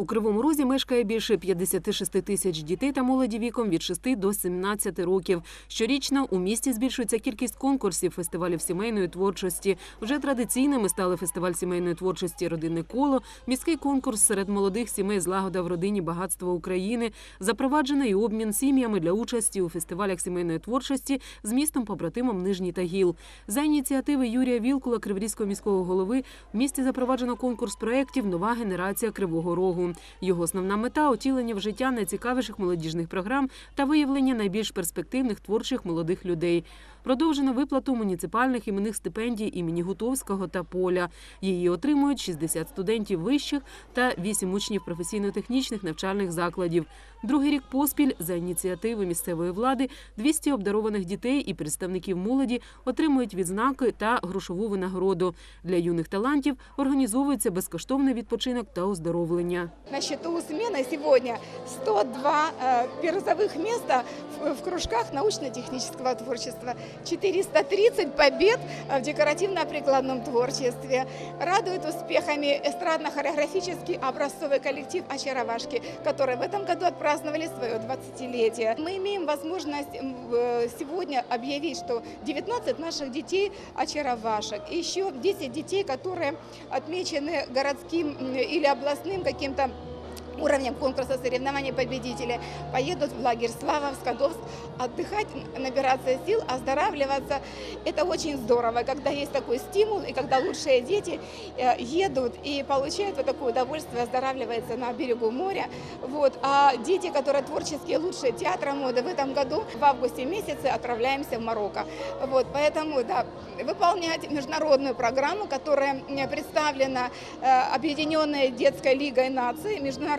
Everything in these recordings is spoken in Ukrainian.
У Кривому Розі мешкає більше 56 тисяч дітей та молоді віком від 6 до 17 років. Щорічно у місті збільшується кількість конкурсів фестивалів сімейної творчості. Вже традиційними стали фестиваль сімейної творчості Родинне коло, міський конкурс серед молодих сімей Злагода в родині багатство України. Запроваджений обмін сім'ями для участі у фестивалях сімейної творчості з містом побратимом Нижній Тагіл. За ініціативи Юрія Вілкула, Криворізького міського голови, в місті запроваджено конкурс проєктів Нова генерація Кривого Рогу. Його основна мета утілення в життя найцікавіших молодіжних програм та виявлення найбільш перспективних творчих молодих людей. Продовжено виплату муніципальних іменних стипендій імені Гутовського та Поля. Її отримують 60 студентів вищих та 8 учнів професійно-технічних навчальних закладів. Другий рік поспіль за ініціативи місцевої влади 200 обдарованих дітей і представників молоді отримують відзнаки та грошову винагороду. Для юних талантів організовується безкоштовний відпочинок та оздоровлення. На счету у смены сегодня 102 э, призовых места в, в кружках научно-технического творчества, 430 побед э, в декоративно-прикладном творчестве. Радует успехами эстрадно-хореографический образцовый коллектив «Очаровашки», которые в этом году отпраздновали свое 20-летие. Мы имеем возможность э, сегодня объявить, что 19 наших детей очаровашек, и еще 10 детей, которые отмечены городским или областным каким-то Trump уровнем конкурса соревнований победители поедут в лагерь Слава, в Скадовск отдыхать, набираться сил, оздоравливаться. Это очень здорово, когда есть такой стимул, и когда лучшие дети э, едут и получают вот такое удовольствие, оздоравливаются на берегу моря. Вот. А дети, которые творческие лучшие театра моды, в этом году в августе месяце отправляемся в Марокко. Вот. Поэтому, да, выполнять международную программу, которая представлена э, Объединенной детской лигой наций,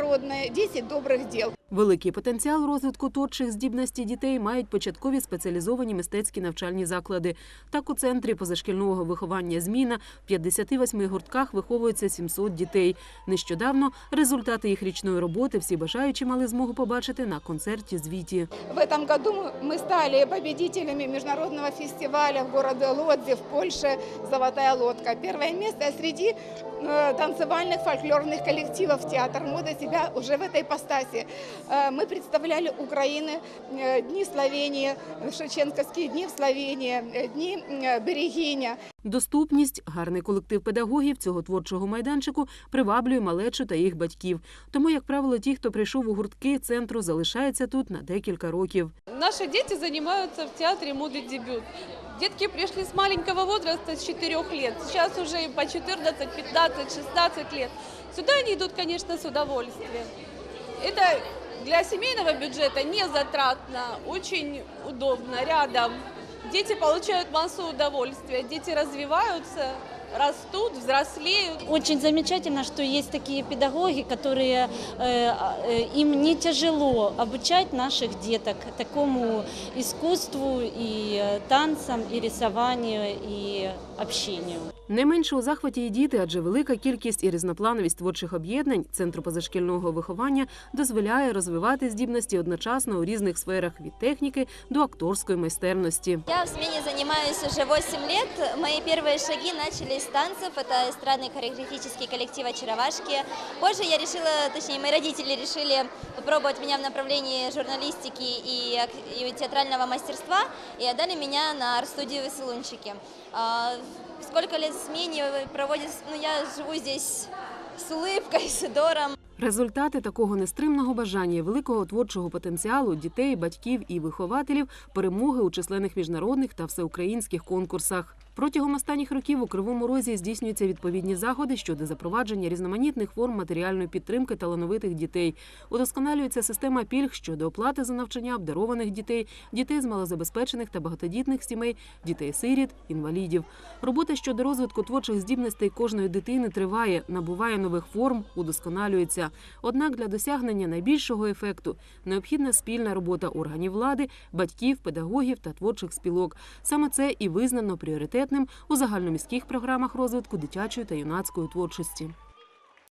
международная 10 добрых дел. Великий потенціал розвитку творчих здібностей дітей мають початкові спеціалізовані мистецькі навчальні заклади. Так у центрі позашкільного виховання зміна в 58 гуртках виховується 700 дітей. Нещодавно результати їх річної роботи всі бажаючі мали змогу побачити на концерті звіті. В этом году мы стали победителями международного фестиваля в городе Лодзи в Польше «Золотая лодка». Первое место среди э, танцевальных фольклорных коллективов театр моды себя уже в этой ипостаси. Э, Мы представляли Украины э, Дни Словении, Шевченковские дни в Словении, э, Дни э, Берегиня. Доступність, гарний колектив педагогів цього творчого майданчику приваблює малечу та їх батьків. Тому, як правило, ті, хто прийшов у гуртки центру, залишаються тут на декілька років. Наши дети занимаются в театре моды дебют. Детки пришли с маленького возраста, с 4 лет. Сейчас уже им по 14, 15, 16 лет. Сюда они идут, конечно, с удовольствием. Это для семейного бюджета не затратно, очень удобно, рядом. Дети получают массу удовольствия, дети развиваются, растут, взрослеют. Очень замечательно, что есть такие педагоги, которые э, э, им не тяжело обучать наших деток такому искусству и э, танцам, и рисованию, и общению. Не менше у захваті і діти, адже велика кількість і різноплановість творчих об'єднань центру позашкільного виховання дозволяє розвивати здібності одночасно у різних сферах від техніки до акторської майстерності. Я в смене занимаюсь уже 8 лет. Мои первые шаги начались с танцев. Это эстрадный хореографический коллектив «Очаровашки». Позже я решила, точнее, мои родители решили попробовать меня в направлении журналистики и, ак- и театрального мастерства и отдали меня на арт-студию «Веселунчики». А, Сколько лет в смене проводит... Ну, я живу здесь с улыбкой, с Идором. Результати такого нестримного бажання великого творчого потенціалу дітей, батьків і вихователів перемоги у численних міжнародних та всеукраїнських конкурсах. Протягом останніх років у Кривому Розі здійснюються відповідні заходи щодо запровадження різноманітних форм матеріальної підтримки талановитих дітей. Удосконалюється система пільг щодо оплати за навчання обдарованих дітей, дітей з малозабезпечених та багатодітних сімей, дітей-сиріт, інвалідів. Робота щодо розвитку творчих здібностей кожної дитини триває, набуває нових форм, удосконалюється. Однак для досягнення найбільшого ефекту необхідна спільна робота органів влади, батьків, педагогів та творчих спілок. Саме це і визнано пріоритетним у загальноміських програмах розвитку дитячої та юнацької творчості.